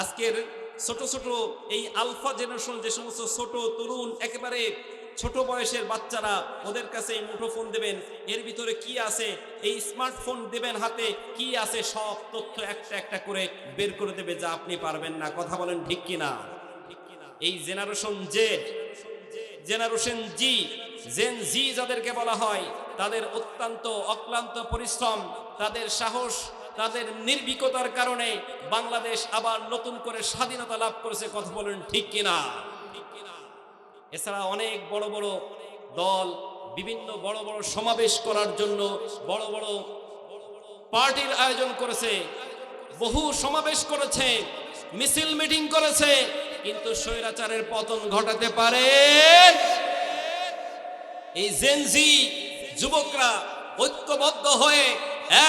আজকের ছোট ছোট এই আলফা জেনারেশন, যে সমস্ত ছোট তরুণ, একেবারে ছোট বয়সের বাচ্চারা ওদের কাছে এই মুঠোফোন দেবেন। এর ভিতরে কি আছে? এই স্মার্টফোন দেবেন হাতে, কি আছে? সব তথ্য একটা একটা করে বের করে দেবে, যা আপনি পারবেন না। কথা বলেন ঠিক কিনা? এই generation Z generation Z gen Z যাদেরকে বলা হয়, তাদের অত্যন্ত অক্লান্ত পরিশ্রম, তাদের সাহস তাদের নির্ভীকতার কারণে বাংলাদেশ আবার নতুন করে স্বাধীনতা লাভ করেছে, কথা বলেন ঠিক কিনা? এছাড়া অনেক বড় বড় দল, বিভিন্ন বড় বড় সমাবেশ করার জন্য বড় বড় পার্টির আয়োজন করেছে। বহু সমাবেশ করেছে, মিছিল মিটিং করেছে, কিন্তু স্বৈরাচারের পতন ঘটাতে পারে? এই জেনজি যুবকরা ঐক্যবদ্ধ হয়ে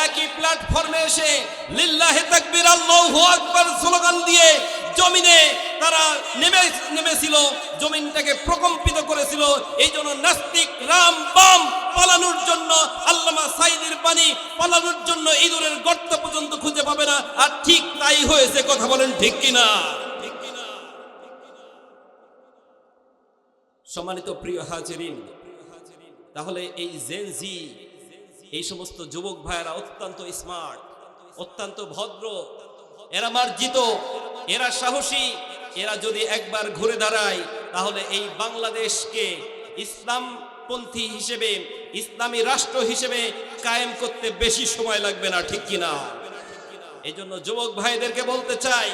একই প্ল্যাটফর্মে এসে লিল্লাহে তাকবীর, আল্লাহু আকবার স্লোগান দিয়ে জমিনে তারা নেমে, নেমেছিল, জমিনটাকে প্রকম্পিত করেছিল। এই জন্য নাস্তিক রাম বাম পালানোর জন্য, আল্লামা সাইদের পানি পালানোর জন্য ইঁদুরের গর্ত পর্যন্ত খুঁজে পাবে না। আর ঠিক তাই হয়েছে, কথা বলেন ঠিক কিনা? সম্মানিত প্রিয় হাজিরিন, তাহলে এই জেনজি এই সমস্ত যুবক ভাইয়েরা অত্যন্ত স্মার্ট অত্যন্ত ভদ্র, এরা মার্জিত, এরা সাহসী, এরা যদি একবার ঘুরে দাঁড়ায়, তাহলে এই বাংলাদেশকে ইসলামপন্থী হিসেবে, ইসলামী রাষ্ট্র হিসেবে কায়েম করতে বেশি সময় লাগবে না, ঠিক কিনা? এই জন্য যুবক ভাইদেরকে বলতে চাই,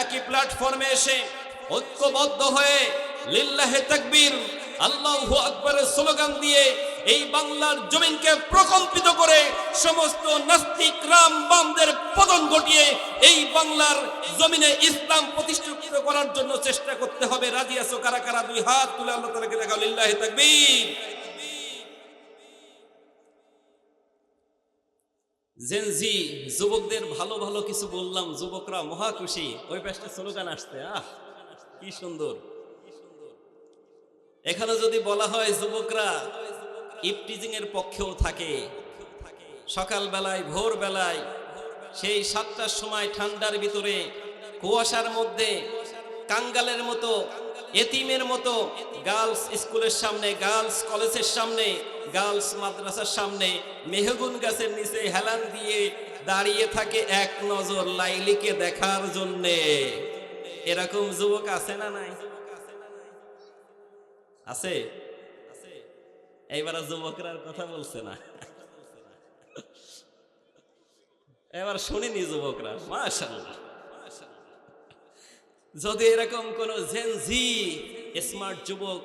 একই প্ল্যাটফর্মে এসে ঐক্যবদ্ধ হয়ে লিল্লাহে তাকবীর, আল্লাহু আকবরের স্লোগান দিয়ে এই বাংলার জমিনকে প্রকম্পিত করে সমস্ত নাস্তিক রাম বামদের পতন ঘটিয়ে এই বাংলার জমিনে ইসলাম প্রতিষ্ঠিত করার জন্য চেষ্টা করতে হবে। রাজি আছো কারা কারা? দুই হাত তুলে আল্লাহ তালাকে দেখাও, লিল্লাহে তাকবীর। জেনজি যুবকদের ভালো ভালো কিছু বললাম, যুবকরা মহা খুশি। ওই পাশটা স্লোগান আসতে আহ, কি সুন্দর। এখানে যদি বলা হয় যুবকরা ইপটিজিং এর পক্ষেও থাকে। সকাল বেলায় ভোর বেলায় সেই সাতটার সময় ঠান্ডার ভিতরে, কুয়াশার মধ্যে, কাঙ্গালের মতো, এতিমের মতো, গার্লস স্কুলের সামনে, গার্লস কলেজের সামনে, গার্লস মাদ্রাসার সামনে, মেহগুন গাছের নিচে হেলান দিয়ে দাঁড়িয়ে থাকে এক নজর লাইলিকে দেখার জন্যে। এরকম যুবক আছে না নাই? আছে? এইবার যুবকরা আর কথা বলছে না। এবার শুনিনি যুবকরা মাশাল্লাহ যদি এরকম কোন জেনজি স্মার্ট যুবক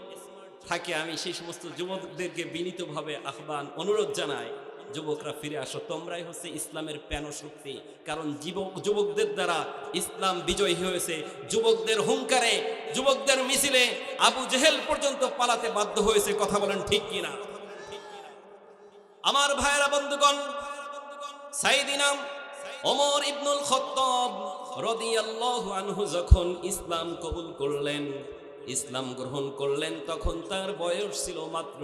থাকে, আমি সেই সমস্ত যুবকদেরকে বিনীতভাবে আহ্বান, অনুরোধ জানাই যুবকরা ফিরে আসো। তোমরাই হচ্ছে ইসলামের প্যান শক্তি। কারণ যুবক, যুবকদের দ্বারা ইসলাম বিজয়ী হয়েছে। যুবকদের হুঙ্কারে, যুবকদের মিছিলে আবু জেহেল পর্যন্ত পালাতে বাধ্য হয়েছে। কথা বলেন ঠিক কিনা? আমার ভাইয়েরা, বন্ধুগণ সাইদিনাম ওমর ইবনুল খত্তব রাদিয়াল্লাহু আনহু যখন ইসলাম কবুল করলেন ইসলাম গ্রহণ করলেন, তখন তার বয়স ছিল মাত্র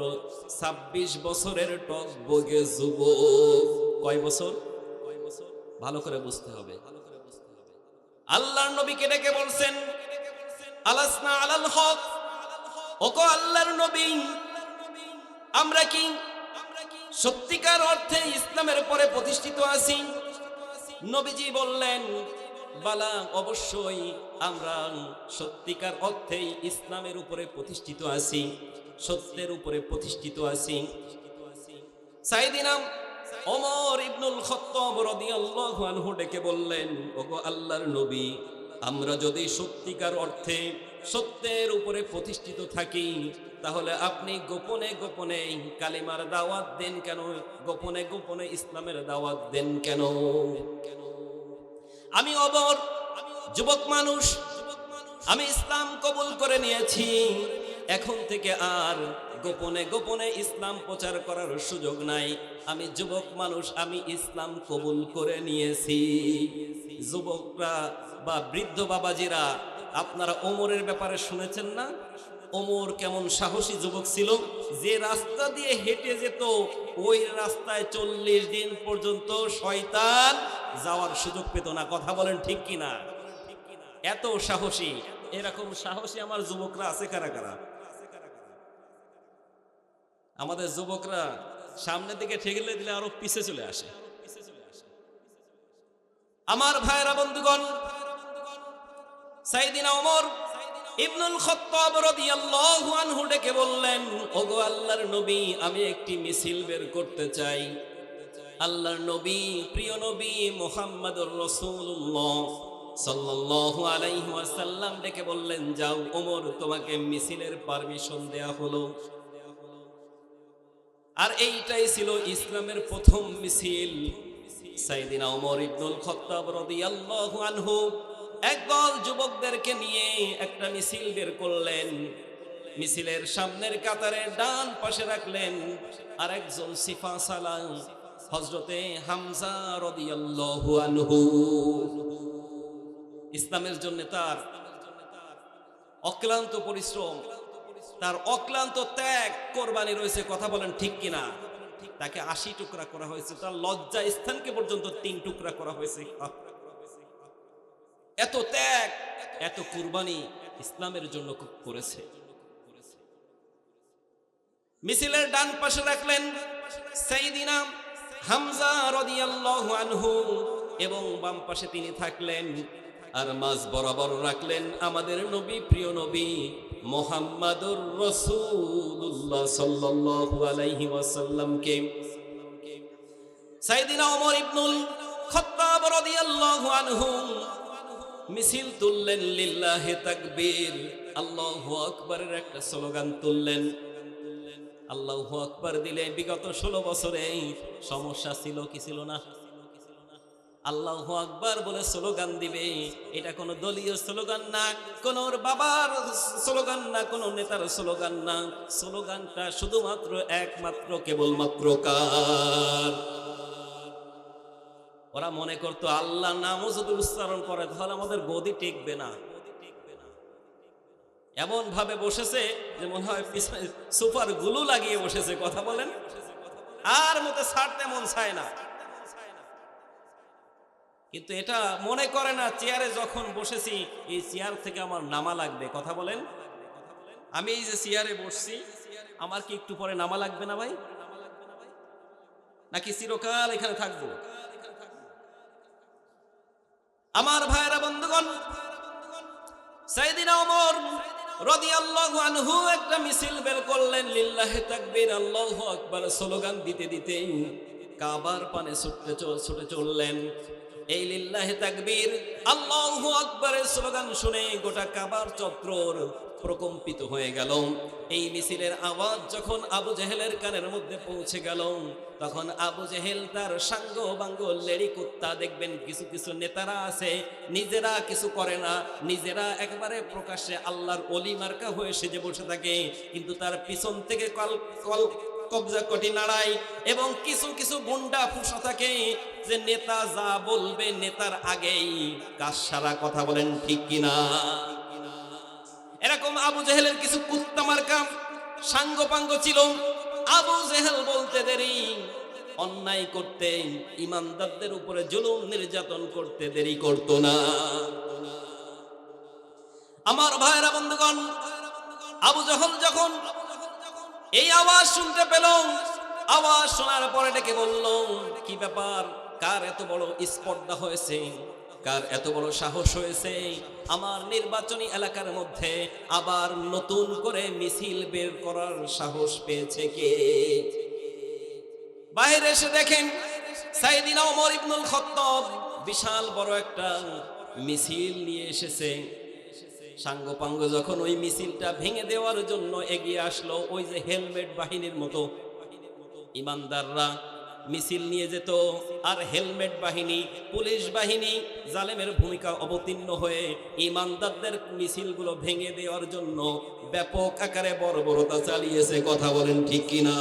২৬ বছরের টক বগে যুবক। কয় বছর? ভালো করে বুঝতে হবে। আল্লাহর নবীকে ডেকে বলছেন, আলাসনা আলাল হক। ওকো আল্লাহর নবী, আমরা কি সত্যিকার অর্থে ইসলামের পরে প্রতিষ্ঠিত আছি? নবীজি বললেন বালা অবশ্যই আমরা সত্যিকার অর্থেই ইসলামের উপরে প্রতিষ্ঠিত আছি, সত্যের উপরে প্রতিষ্ঠিত আছি। সাইদিনাম ওমর ইবনুল ডেকে বললেন, ওগো আল্লাহর নবী, আমরা যদি সত্যিকার অর্থে সত্যের উপরে প্রতিষ্ঠিত থাকি, তাহলে আপনি গোপনে গোপনে কালিমার দাওয়াত দেন কেন? গোপনে গোপনে ইসলামের দাওয়াত দেন কেন কেন? আমি অবর, যুবক মানুষ, আমি ইসলাম কবুল করে নিয়েছি। এখন থেকে আর গোপনে গোপনে ইসলাম প্রচার করার সুযোগ নাই। আমি যুবক মানুষ, আমি ইসলাম কবুল করে নিয়েছি। যুবকরা বা বৃদ্ধ বাবাজিরা, আপনারা ওমরের ব্যাপারে শুনেছেন না? ওমর কেমন সাহসী যুবক ছিল? যে রাস্তা দিয়ে হেঁটে যেত, ওই রাস্তায় চল্লিশ দিন পর্যন্ত শয়তান যাওয়ার সুযোগ পেত না, কথা বলেন ঠিক কিনা? এত সাহসী, এরকম সাহসী আমার যুবকরা আছে কারা কারা? আমাদের যুবকরা সামনের দিকে ঠেকলে দিলে আরও পিছে চলে আসে। আমার ভাইরা বন্ধুগণ, সাইদিনা ওমর ইবনুল খত্তাব রাদিয়াল্লাহু আনহু ডেকে বললেন, ওগো আল্লাহর নবী, আমি একটি মিছিল বের করতে চাই। আল্লাহর নবী, প্রিয় নবী মুহাম্মদুর রাসূলুল্লাহ সাল্লাল্লাহু আলাইহি ডেকে বললেন, যাও ওমর, তোমাকে মিছিলের পারমিশন দেয়া হলো। আর এইটাই ছিল ইসলামের প্রথম মিছিল। সাইদিনা ওমর ইবনুল খত্তাব রাদিয়াল্লাহু আনহু একদল যুবকদেরকে নিয়ে একটা মিছিল বের করলেন। মিছিলের সামনের কাতারে ডান পাশে রাখলেন আর একজন সিফা সালাম। হজরতে হামজা রাদিয়াল্লাহু আনহু। ইসলামের জন্য তার অক্লান্ত পরিশ্রম, তার অক্লান্ত ত্যাগ কোরবানি রয়েছে, কথা বলেন ঠিক কিনা? তাকে আশি টুকরা করা হয়েছে, তার লজ্জা স্থানকে পর্যন্ত তিন টুকরা করা হয়েছে! এত ত্যাগ, এত কুরবানি ইসলামের জন্য করেছে। মিছিলের ডান পাশে রাখলেন সাইদিনা হামজা রাদিয়াল্লাহু আনহু এবং বাম পাশে তিনি থাকলেন আর মাঝ বরাবর রাখলেন আমাদের নবী, প্রিয় নবী মোহাম্মদুর রাসূলুল্লাহ সাল্লাল্লাহু আলাইহি ওয়াসাল্লামকে। সাইদিনা ওমর ইবনুল খাত্তাব রাদিয়াল্লাহু আনহু মিছিল তুললেন, লিল্লাহে তাকবীর, আল্লাহু আকবারের একটা স্লোগান তুললেন। আল্লাহু আকবার দিলে বিগত ষোলো বছরে সমস্যা ছিল কি ছিল না? আল্লাহু আকবার বলে স্লোগান দিবে, এটা কোনো দলীয় স্লোগান না, কোন বাবার স্লোগান না, কোন নেতার স্লোগান না। স্লোগানটা শুধুমাত্র একমাত্র কেবলমাত্র কার? ওরা মনে করতো, আল্লাহ নামও যদি উচ্চারণ করে, তাহলে আমাদের গদি টিকবে না। এমন ভাবে বসেছে যে মনে হয় পিছনে সুপারগুলো লাগিয়ে বসেছে, কথা বলেন। আর মতে ছাড়তে মন চায় না। কিন্তু এটা মনে করে না, চেয়ারে যখন বসেছি, এই চেয়ার থেকে আমার নামা লাগবে, কথা বলেন। আমি এই যে চেয়ারে বসছি, আমার কি একটু পরে নামা লাগবে না ভাই? নাকি চিরকাল এখানে থাকব? আমার ভাইরা বন্ধুগণ, সাইদিনা রাদিয়াল্লাহু আনহু একটা মিছিল বের করলেন, লিল্লাহে তাকবীর, আল্লাহু আকবার স্লোগান দিতে দিতেই কাবার পানে ছুটতে ছুটে চললেন। এই লিল্লাহে তাকবীর, আল্লাহু আকবারের স্লোগান শুনে গোটা কাবার চত্বর প্রকম্পিত হয়ে গেল। এই মিছিলের আওয়াজ যখন আবু জেহেলের কানের মধ্যে পৌঁছে গেল, তখন আবু জেহেল তার সাঙ্গ বাঙ্গ লেড়ি কুত্তা দেখবেন, কিছু কিছু নেতারা আছে, নিজেরা কিছু করে না, নিজেরা একবারে প্রকাশ্যে আল্লাহর অলি মার্কা হয়ে সেজে বসে থাকে, কিন্তু তার পিছন থেকে কল কল, কবজা কটি নাড়ায় এবং কিছু কিছু গুন্ডা ফুসা থাকে যে নেতা যা বলবে নেতার আগেই কাজ সারা কথা বলেন ঠিক কিনা? এরকম আবু জেহেলের কিছু কুত্তা মার্কা সাঙ্গ পাঙ্গ ছিল। আবু জেহেল বলতে দেরি, অন্যায় করতে, ইমানদারদের উপরে জুলুম নির্যাতন করতে দেরি করতো না। আমার ভাইরা বন্ধুগণ, আবু জহল যখন এই আওয়াজ শুনতে পেল, আওয়াজ শোনার পরে ডেকে বলল, কি ব্যাপার? কার এত বড় স্পর্ধা হয়েছে? কার এত বড় সাহস হয়েছে? আমার নির্বাচনী এলাকার মধ্যে আবার নতুন করে মিছিল বের করার সাহস পেয়েছে কে? বাইরে এসে দেখেন সাইদিনা ওমর ইবনুল খত্তব বিশাল বড় একটা মিছিল নিয়ে এসেছে। সাঙ্গপাঙ্গ যখন ওই মিছিলটা ভেঙে দেওয়ার জন্য এগিয়ে আসলো, ওই যে হেলমেট বাহিনীর মতো। ইমানদাররা মিছিল নিয়ে যেত, আর হেলমেট বাহিনী, পুলিশ বাহিনী জালেমের ভূমিকা অবতীর্ণ হয়ে ইমানদারদের মিছিলগুলো ভেঙে দেওয়ার জন্য ব্যাপক আকারে বর্বরতা চালিয়েছে, কথা বলেন ঠিক কিনা?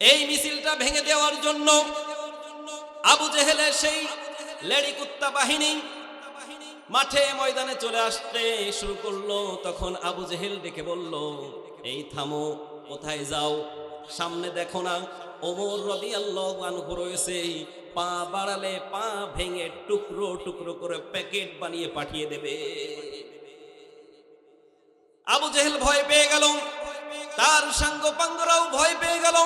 এই মিছিলটা ভেঙে দেওয়ার জন্য আবু জেহেলের সেই লেডি কুত্তা বাহিনী মাঠে ময়দানে চলে আসতে শুরু করল। তখন আবু জেহেল ডেকে বলল, এই থামো কোথায় যাও? সামনে দেখো না, ওমর রবি আল্লাহ রয়েছে। পা বাড়ালে পা ভেঙে টুকরো টুকরো করে প্যাকেট বানিয়ে পাঠিয়ে দেবে। আবু জেহেল ভয় পেয়ে গেল। তার সাঙ্গ পাঙ্গরাও ভয় পেয়ে গেল।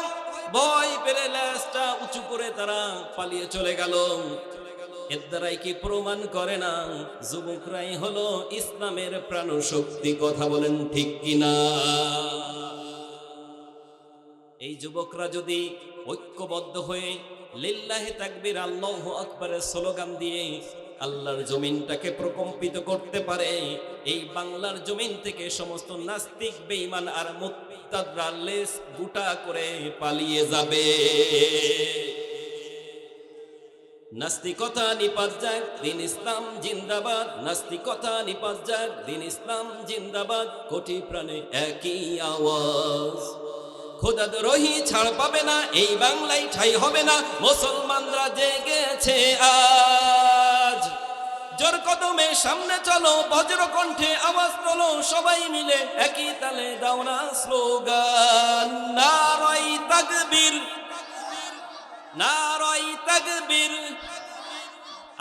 ভয় পেলে ল্যাসটা উঁচু করে তারা পালিয়ে চলে গেল। এর দ্বারাই কি প্রমাণ করে না? যুবকরাই হলো ইসলামের প্রাণ শক্তি কথা বলেন ঠিক কিনা? এই যুবকরা যদি ঐক্যবদ্ধ হয়ে লিল্লাহে তাকবীর আল্লাহ আকবরের স্লোগান দিয়ে আল্লাহর জমিনটাকে প্রকম্পিত করতে পারে, এই বাংলার জমিন থেকে সমস্ত নাস্তিক, বেঈমান আর মুত্তাদরা লেস গুটা করে পালিয়ে যাবে। নাস্তিকতা নিপাত যাক দিন ইসলাম জিন্দাবাদ। নাস্তিকতা নিপাত যাক দিন ইসলাম জিন্দাবাদ। কোটি প্রাণে একই আওয়াজ। খোদা রহি ছাড় পাবে না, এই বাংলায় ঠাই হবে না। মুসলমানরা জেগেছে আজ। জোর কদমে সামনে চলো বজ্র কণ্ঠে আওয়াজ তোলো, সবাই মিলে একই তালে দাও না স্লোগান। নারাই তাকবীর নারাই তাকবীর।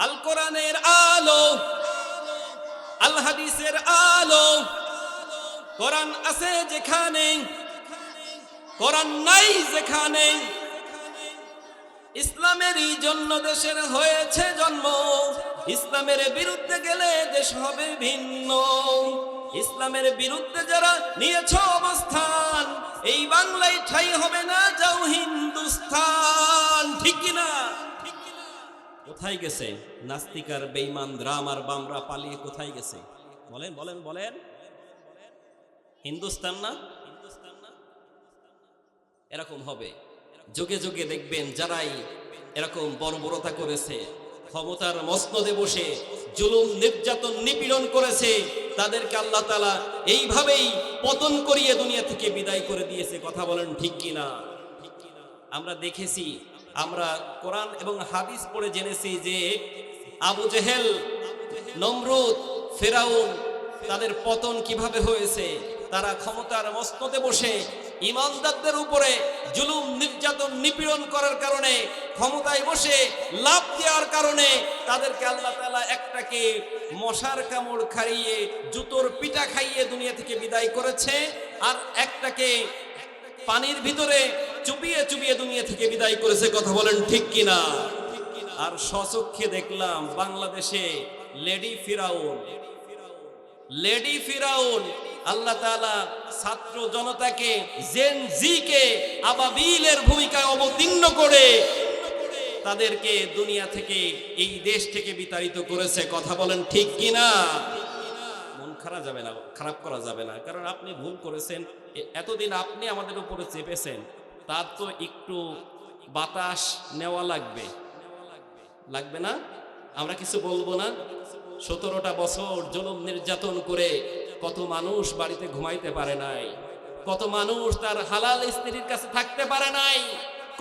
আল কোরআনের আলো, আল হাদিসের আলো। কোরআন আছে যেখানে কোরআন নাই যেখানে ইসলামেরই জন্য দেশের হয়েছে জন্ম। ইসলামের বিরুদ্ধে গেলে দেশ হবে ভিন্ন। ইসলামের বিরুদ্ধে যারা নিয়েছ অবস্থান, এই বাংলায় ঠাই হবে না যাও হিন্দুস্তান ঠিক কিনা কোথায় গেছে? নাস্তিকার, বেঈমান দ্রাম আর বামরা পালিয়ে কোথায় গেছে? বলেন বলেন বলেন। হিন্দুস্তান না? এরকম হবে। যুগে যুগে দেখবেন যারাই এরকম বর্বরতা করেছে, ক্ষমতার মসনদে বসে, জুলুম, নির্যাতন, নিপীড়ন করেছে, তাদেরকে আল্লাহ তালা এইভাবেই পতন করিয়ে দুনিয়া থেকে বিদায় করে দিয়েছে। কথা বলেন ঠিক কিনা? আমরা দেখেছি, আমরা কোরআন এবং হাদিস পড়ে জেনেছি যে আবু জেহেল, নমরুদ, ফেরাউন তাদের পতন কীভাবে হয়েছে, তারা ক্ষমতার মস্ততে বসে ইমানদারদের উপরে জুলুম, নির্যাতন, নিপীড়ন করার কারণে, ক্ষমতায় বসে লাভ দেওয়ার কারণে তাদেরকে আল্লাহ তালা একটাকে মশার কামড় খাইয়ে, জুতোর পিঠা খাইয়ে দুনিয়া থেকে বিদায় করেছে আর একটাকে পানির ভিতরে চুপিয়ে চুপিয়ে দুনিয়া থেকে বিদায় করেছে। কথা বলেন ঠিক কিনা? আর সচক্ষে দেখলাম বাংলাদেশে লেডি ফিরাউন লেডি ফিরাউন, আল্লাহ তাআলা ছাত্র জনতাকে জেন জিকে আবাবিলের ভূমিকায় অবতীর্ণ করে তাদেরকে দুনিয়া থেকে, এই দেশ থেকে বিতাড়িত করেছে। কথা বলেন ঠিক কিনা? মন খারাপ যাবে না, খারাপ করা যাবে না। কারণ আপনি ভুল করেছেন এতদিন আপনি আমাদের উপরে চেপেছেন, তার তো একটু বাতাস নেওয়া লাগবে। লাগবে না? আমরা কিছু বলব না? সতেরোটা বছর জুলুম নির্যাতন করে কত মানুষ বাড়িতে ঘুমাইতে পারে নাই, কত মানুষ তার হালাল স্ত্রীর কাছে থাকতে পারে নাই,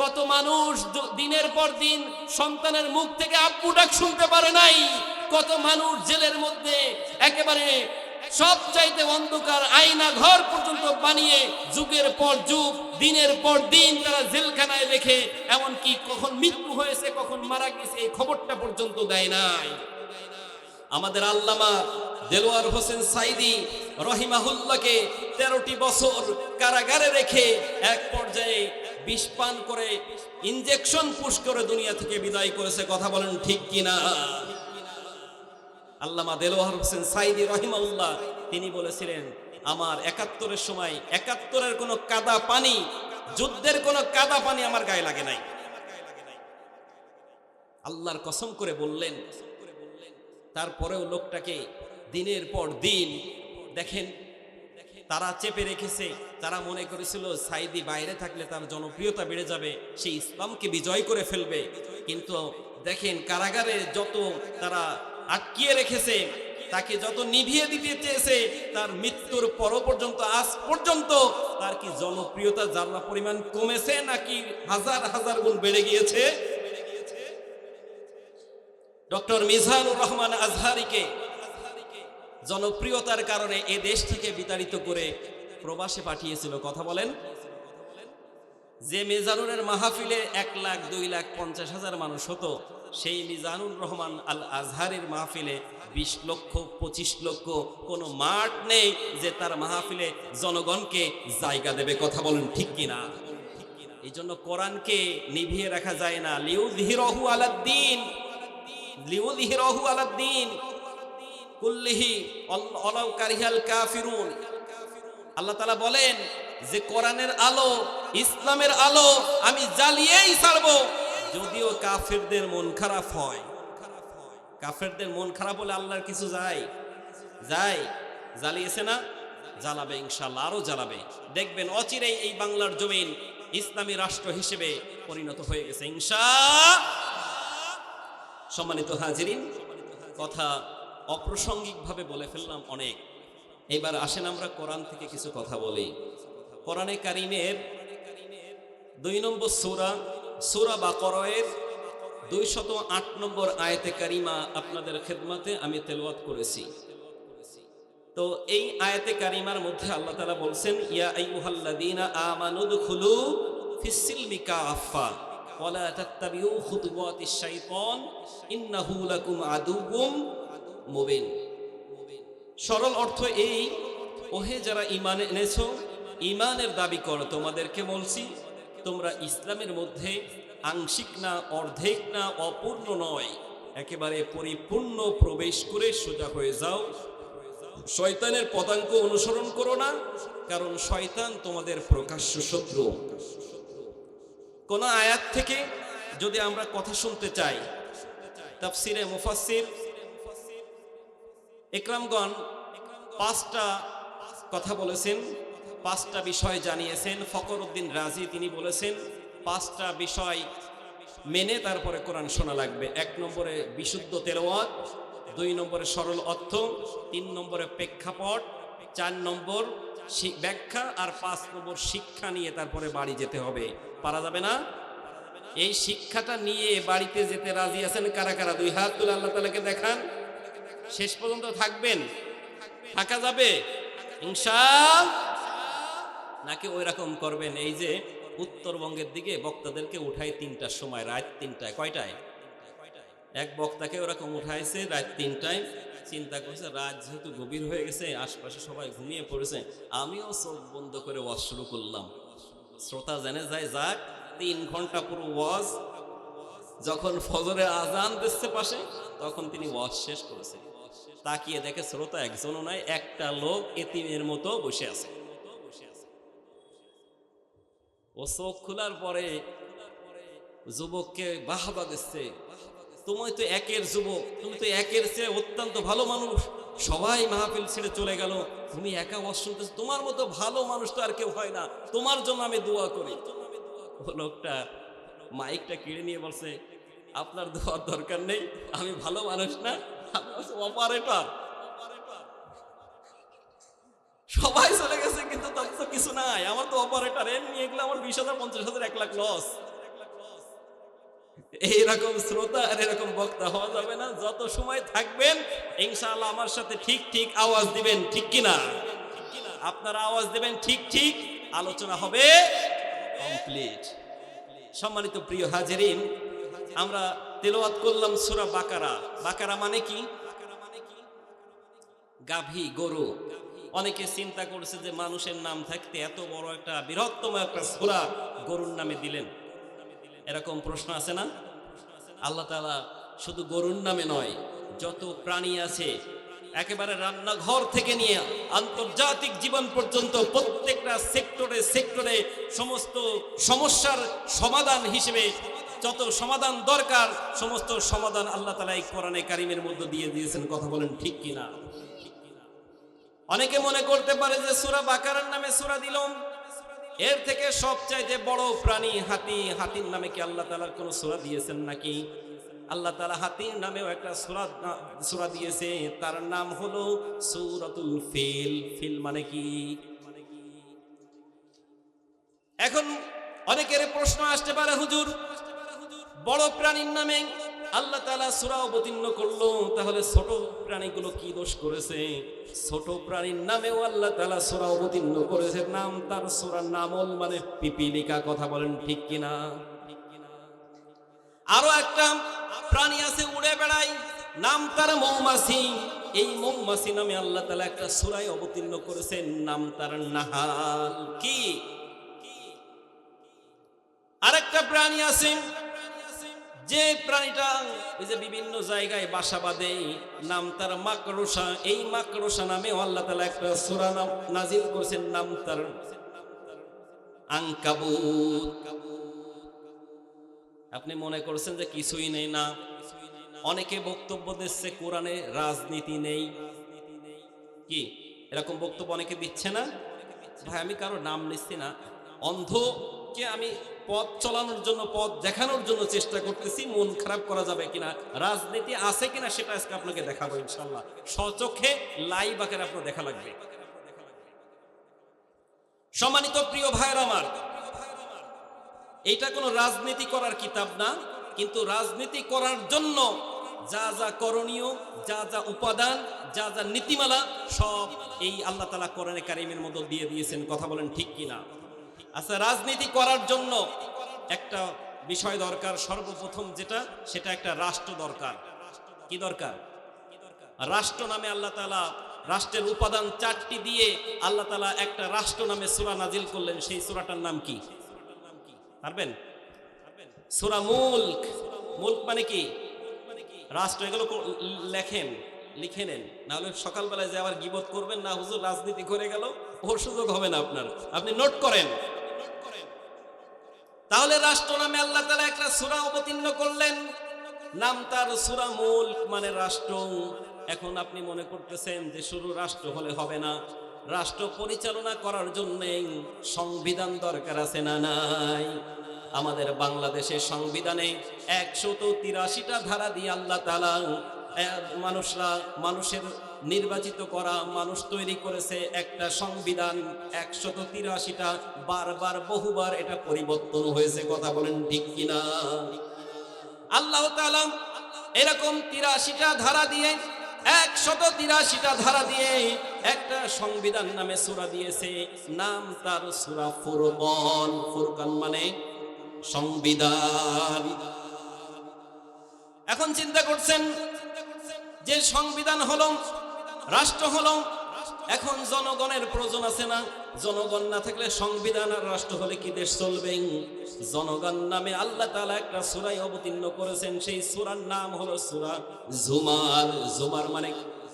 কত মানুষ দিনের পর দিন সন্তানের মুখ থেকে আব্বু ডাক শুনতে পারে নাই, কত মানুষ জেলের মধ্যে একেবারে সব চাইতে অন্ধকার আয়না ঘর পর্যন্ত বানিয়ে যুগের পর যুগ, দিনের পর দিন তারা জেলখানায় রেখে, এমনকি কখন মৃত্যু হয়েছে, কখন মারা গেছে, এই খবরটা পর্যন্ত দেয় নাই। আমাদের আল্লামা দেলোয়ার হোসেন সাইদি রহিমাহুল্লাহকে তেরোটি বছর কারাগারে রেখে এক পর্যায়ে বিষ পান করে ইনজেকশন পুশ করে দুনিয়া থেকে বিদায় করেছে। কথা বলেন ঠিক কিনা? আল্লামা দেলোয়ার হোসেন সাইদি রহিমাউল্লাহ তিনি বলেছিলেন, আমার একাত্তরের সময় একাত্তরের কোনো কাদা পানি, যুদ্ধের কোনো কাদা পানি আমার গায়ে লাগে নাই। আল্লাহর কসম করে বললেন তারপরেও লোকটাকে দিনের পর দিন দেখেন, তারা চেপে রেখেছে। তারা মনে করেছিল সাইদি বাইরে থাকলে তার জনপ্রিয়তা বেড়ে যাবে, সে ইসলামকে বিজয় করে ফেলবে। কিন্তু দেখেন, কারাগারে যত তারা আটকিয়ে রেখেছে, তাকে যত নিভিয়ে দিতে চেয়েছে, তার মৃত্যুর পর পর্যন্ত, আজ পর্যন্ত তার কি জনপ্রিয়তা জানলা পরিমাণ কমেছে, নাকি হাজার হাজার গুণ বেড়ে গিয়েছে? ডক্টর মিজানুর রহমান আজহারিকে জনপ্রিয়তার কারণে এ দেশ থেকে বিতাড়িত করে প্রবাসে পাঠিয়েছিল। কথা বলেন। যে মিজানুরের মাহফিলে এক লাখ, দুই লাখ, পঞ্চাশ হাজার মানুষ হতো, সেই মিজানুর রহমান আল আজহারের মাহফিলে বিশ লক্ষ, পঁচিশ লক্ষ কোনো মাঠ নেই যে তার মাহফিলে জনগণকে জায়গা দেবে। কথা বলেন ঠিক কিনা? এই জন্য কোরআনকে নিভিয়ে রাখা যায় না। লিউযহিরাহু আলাদ্দিন লিউযহিরাহু আলাদ্দিন কুল্লিহি অল- অলাউ কারিহাল কাফিরুন। আল্লাহ তালা বলেন যে কোরআনের আলো, ইসলামের আলো আমি জ্বালিয়েই ছাড়বো, যদিও কাফেরদের মন খারাপ হয়। কাফেরদের মন খারাপ হলে আল্লাহর কিছু যায়? যায়। জ্বালিয়েছে না? জ্বালাবে ইনশাল্লাহ আরও জ্বালাবে। দেখবেন অচিরেই এই বাংলার জমিন ইসলামী রাষ্ট্র হিসেবে পরিণত হয়ে গেছে। ইনশা সম্মানিত হাজিরিন, কথা অপ্রাসঙ্গিকভাবে বলে ফেললাম অনেক। এবার আসেন আমরা কোরআন থেকে কিছু কথা বলি। কোরআনে কারিমের দুই নম্বর সূরা সূরা বাকরের দুই শত আট নম্বর আয়তে কারিমা আপনাদের খেদমাতে আমি তেলাওয়াত করেছি। তো এই আয়াতে কারিমার মধ্যে আল্লাহ তাআলা বলছেন, ইয়া আইয়ুহাল্লাযীনা আমানুদখুলু ফিস-সিলমি কাফা ওয়ালা তাত্তাবিউ খুতুওয়াতিশ শাইতান, ইন্নাহু লাকুম আদুউম মুবিন। সরল অর্থ এই, ওহে যারা ইমান এনেছো ইমানের দাবি করো, তোমাদেরকে বলছি, তোমরা ইসলামের মধ্যে আংশিক না অর্ধেক না অপূর্ণ নয়, একেবারে পরিপূর্ণ প্রবেশ করে সোজা হয়ে যাও। শয়তানের পদাঙ্ক অনুসরণ করো না, কারণ শয়তান তোমাদের প্রকাশ্য শত্রু। কোন আয়াত থেকে যদি আমরা কথা শুনতে চাই, তাফসিরে মুফাসসির, একরামগণ পাঁচটা কথা বলেছেন, পাঁচটা বিষয় জানিয়েছেন। ফকর উদ্দিন রাজি তিনি বলেছেন, পাঁচটা বিষয় মেনে তারপরে কোরআন শোনা লাগবে। এক নম্বরে বিশুদ্ধ তেলাওয়াত, দুই নম্বরে সরল অর্থ, তিন নম্বরে প্রেক্ষাপট, চার নম্বর ব্যাখ্যা, আর পাঁচ নম্বর শিক্ষা নিয়ে তারপরে বাড়ি যেতে হবে। পারা যাবে না? এই শিক্ষাটা নিয়ে বাড়িতে যেতে রাজি আছেন কারা কারা? দুই হাত তুলে আল্লাহ তালাকে দেখান। শেষ পর্যন্ত থাকবেন? থাকা যাবে? নাকি ওই রকম করবেন? এই যে উত্তরবঙ্গের দিকে বক্তাদেরকে উঠায় তিনটার সময়, রাত তিনটায়, কয়টায়? এক বক্তাকে ওরকম উঠাইছে রাত তিনটায়। চিন্তা করছে, রাত যেহেতু গভীর হয়ে গেছে, আশপাশে সবাই ঘুমিয়ে পড়েছে, আমিও চোখ বন্ধ করে ওয়াজ শুরু করলাম। শ্রোতা জেনে যায়, যাক, তিন ঘণ্টা পুরো ওয়াজ। যখন ফজরে আজান দিচ্ছে পাশে, তখন তিনি ওয়াজ শেষ করেছেন। তাকিয়ে দেখে শ্রোতা একজনও নাই, একটা লোক এতিমের মতো বসে আছে। ও চোখ খোলার পরে যুবককে বাহবা দিচ্ছে। তুমি তো একের যুবক, তুমি তো একের চেয়ে অত্যন্ত ভালো মানুষ। সবাই মাহফিল ছেড়ে চলে গেল। তুমি একা ওয়াজ শুনতেছ। তোমার মতো ভালো মানুষ তো আর কেউ হয় না। তোমার জন্য আমি দোয়া করি। লোকটা মাইকটা কিনে নিয়ে বলছে, আপনার দোয়ার দরকার নেই। আমি ভালো মানুষ না। অপারেটর সবাই চলে গেছে, কিন্তু তার তো কিছু নাই। আমার তো অপারেটর এমনি এগুলো আমার বিশ হাজার, পঞ্চাশ হাজার, এক লাখ লস এইরকম শ্রোতা আর এরকম বক্তা হওয়া যাবে না। যত সময় থাকবেন, ইনশাআল্লাহ আমার সাথে ঠিক ঠিক আওয়াজ দিবেন, ঠিক কিনা? আপনারা আওয়াজ দিবেন ঠিক ঠিক, আলোচনা হবে কমপ্লিট সম্মানিত প্রিয় হাজেরিন, আমরা তেলাওয়াত করলাম সূরা বাকারা। বাকারা মানে কি? গাভী, গরু। অনেকে চিন্তা করছে যে মানুষের নাম থাকতে এত বড় একটা বৃহত্তম একটা সূরা গরুর নামে দিলেন। এরকম প্রশ্ন আছে না? আল্লাহ তাআলা শুধু গরুর নামে নয়, যত প্রাণী আছে, একেবারে রান্নাঘর থেকে নিয়ে আন্তর্জাতিক জীবন পর্যন্ত প্রত্যেকটা সেক্টরে সেক্টরে সমস্ত সমস্যার সমাধান হিসেবে যত সমাধান দরকার, সমস্ত সমাধান আল্লাহ তালা এই কোরআনে কারিমের মধ্যে দিয়ে দিয়েছেন, কথা বলেন ঠিক কিনা? অনেকে মনে করতে পারে যে সুরা বাকারার নামে সুরা দিলাম এর থেকে সবচাইতে বড় প্রাণী হাতি। হাতির নামে কি আল্লাহ তালার কোন সুরা দিয়েছেন নাকি? আল্লাহ তালা হাতির নামেও একটা সুরা সুরা দিয়েছে। তার নাম হলো সুরাতুল ফিল। ফিল মানে কি? এখন অনেকের প্রশ্ন আসতে পারে, হুজুর। বড় প্রাণীর নামে আল্লাহ তালা সুরা অবতীর্ণ করল। তাহলে ছোট প্রাণীগুলো কি দোষ করেছে? ছোট প্রাণীর নামেও আল্লাহ তালা সুরা অবতীর্ণ করেছে। নাম, তার সুরার নামল মানে পিপিলিকা কথা বলেন ঠিক কিনা? আরও একটা প্রাণী আছে উড়ে বেড়ায়, নাম তার মৌমাছি। এই মৌমাছি নামে আল্লাহ তালা একটা সুরাই অবতীর্ণ করেছেন, নাম তার নাহাল। কি? আরেকটা প্রাণী আছে যে প্রাণীটা ওই যে বিভিন্ন জায়গায় বাসা বাঁধে, নাম তার মাকড়সা। এই মাকড়সা নামে আল্লাহ তালা একটা সুরা নাম নাজিল করেছেন, নাম তার আপনি মনে করছেন যে কিছুই নেই না? অনেকে বক্তব্য দিচ্ছে কোরআনে রাজনীতি নেই। কি? এরকম বক্তব্য অনেকে দিচ্ছে না? ভাই, আমি কারও নাম নিচ্ছি না। অন্ধকে আমি পথ চলানোর জন্য, পথ দেখানোর জন্য চেষ্টা করতেছি, মন খারাপ করা যাবে কিনা, রাজনীতি আছে কিনা সেটা আজকে আপনাকে দেখাবো ইনশাল্লাহ সচোখে লাইভ আকারে আপনার দেখা লাগবে। সম্মানিত প্রিয় ভাইয়ের আমার, এইটা কোনো রাজনীতি করার কিতাব না, কিন্তু রাজনীতি করার জন্য যা যা করণীয়, যা যা উপাদান, যা যা নীতিমালা সব এই আল্লাহ তালা কোরআনে কারিমের মতো দিয়ে দিয়েছেন, কথা বলেন ঠিক কিনা? আচ্ছা রাজনীতি করার জন্য একটা বিষয় দরকার, সর্বপ্রথম যেটা, সেটা একটা রাষ্ট্র দরকার। কি দরকার? রাষ্ট্র নামে আল্লাহ তালা রাষ্ট্রের উপাদান চারটি দিয়ে আল্লাহ তালা একটা রাষ্ট্র নামে সুরা নাজিল করলেন, সেই সুরাটার নাম কি? পারবেন? সুরা মুল্ক। মুল্ক মানে কি? রাষ্ট্র, এগুলো লেখেন, লিখে নেন। নাহলে সকালবেলায় যে আবার গিবত করবেন, না হুজুর, রাজনীতি করে গেল। ওর সুযোগ হবে না আপনার। আপনি নোট করেন। তাহলে রাষ্ট্র নামে আল্লাহ তালা একটা সুরা অবতীর্ণ করলেন। নাম তার সুরা মুল্ক মানে রাষ্ট্র। এখন আপনি মনে করতেছেন যে শুরু রাষ্ট্র হলে হবে না। রাষ্ট্র পরিচালনা করার জন্য সংবিধান দরকার আছে না নাই? আমাদের বাংলাদেশের সংবিধানে একশত তিরাশিটা ধারা দিয়ে আল্লাহ তালা মানুষরা, মানুষের নির্বাচিত করা মানুষ তৈরি করেছে একটা সংবিধান একশত তিরাশিটা, বারবার, বহুবার এটা পরিবর্তন হয়েছে, কথা বলেন ঠিক কিনা? আল্লাহ তাআলা এরকম তিরাশিটা ধারা দিয়ে, একশত তিরাশিটা ধারা দিয়ে একটা সংবিধান নামে সুরা দিয়েছে, নাম তার সুরা ফুরকন। ফুরকান মানে সংবিধান। এখন চিন্তা করছেন যে সংবিধান হলো, রাষ্ট্র হলো, এখন জনগণের প্রয়োজন আছে না। জনগণ না থাকলে সংবিধান আর রাষ্ট্র হলে কি দেশ চলবে? জনগণ নামে আল্লাহ তালা একটা সূরাই অবতীর্ণ করেছেন। সেই সূরার নাম হলো সূরা জুমার। জুমার মানে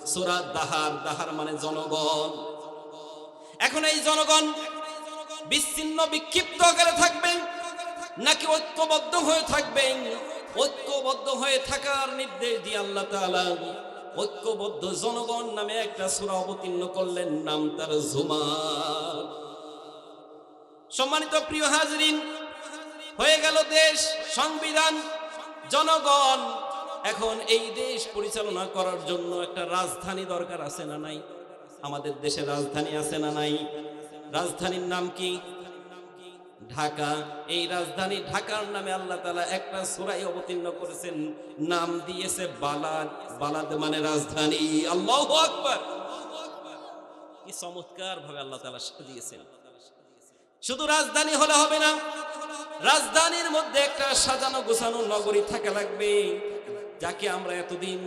সূরা দাহার। দাহার মানে জনগণ। এখন এই জনগণ বিচ্ছিন্ন, বিক্ষিপ্ত আকারে থাকবেন নাকি ঐক্যবদ্ধ হয়ে থাকবেন ঐক্যবদ্ধ হয়ে থাকার নির্দেশ দিয়ে আল্লাহ ঐক্যবদ্ধ জনগণ নামে একটা সূরা অবতীর্ণ করলেন, নাম তার জুমার। সম্মানিত প্রিয় হাজরিন, হয়ে গেল দেশ, সংবিধান, জনগণ। এখন এই দেশ পরিচালনা করার জন্য একটা রাজধানী দরকার আছে না নাই? আমাদের দেশে রাজধানী আছে না নাই? রাজধানীর নাম কি? ঢাকা, এই রাজধানী ঢাকার নামে আল্লাহ তালা একটা সুরাই অবতীর্ণ করেছেন, নাম দিয়েছে বালাদ বালাদ মানে রাজধানী। আল্লাহ আকবার। কি চমৎকার ভাবে আল্লাহ তালা দিয়েছেন শুধু রাজধানী হলে হবে না, রাজধানীর মধ্যে একটা সাজানো গোছানো নগরী থাকা লাগবে, যাকে আমরা এতদিন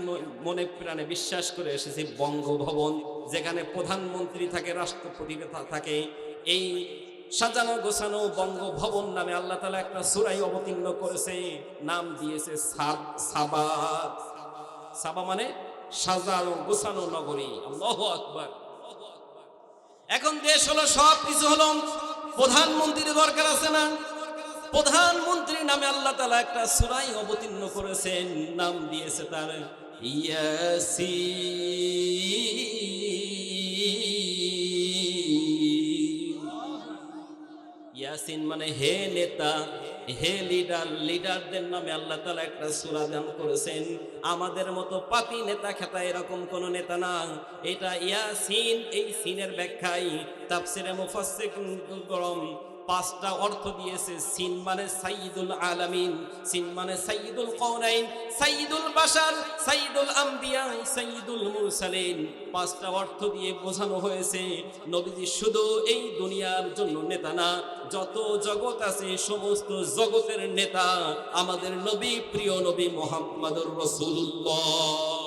মনে প্রাণে বিশ্বাস করে এসেছি বঙ্গভবন, যেখানে প্রধানমন্ত্রী থাকে, রাষ্ট্রপতি থাকে। এই সাজানো গোছানো বঙ্গভবন নামে আল্লাহ তালা একটা সুরাই অবতীর্ণ করেছে, নাম দিয়েছে সাবা। মানে সাজানো গোছানো নগরী। আল্লাহ আকবার। এখন দেশ হলো সব কিছু হলো প্রধানমন্ত্রীর দরকার আছে না? প্রধানমন্ত্রী নামে আল্লাহ তালা একটা সুরাই অবতীর্ণ করেছেন, নাম দিয়েছে তার ইয়াসিন। ইয়াসিন মানে হে নেতা, হে লিডার, লিডারদের নামে আল্লাহ তালা একটা সুরা দান করেছেন। আমাদের মতো পাতি নেতা খেতা এরকম কোন নেতা না এটা ইয়াসিন, এই সিনের ব্যাখ্যায় তাপসিরে মুফাসসিক গরম। পাঁচটা অর্থ দিয়েছে, সিন মানে সাইয়্যিদুল আলামিন, সিন মানে সাইয়্যিদুল কওনাইন সাইদুল বাসার সাইয়্যিদুল আম্বিয়া, সাইয়্যিদুল মুরসালিন। পাঁচটা অর্থ দিয়ে বোঝানো হয়েছে, নবীজি শুধু এই দুনিয়ার জন্য নেতা না, যত জগৎ আছে, সমস্ত জগতের নেতা আমাদের নবী, প্রিয় নবী মোহাম্মদুর রাসূলুল্লাহ।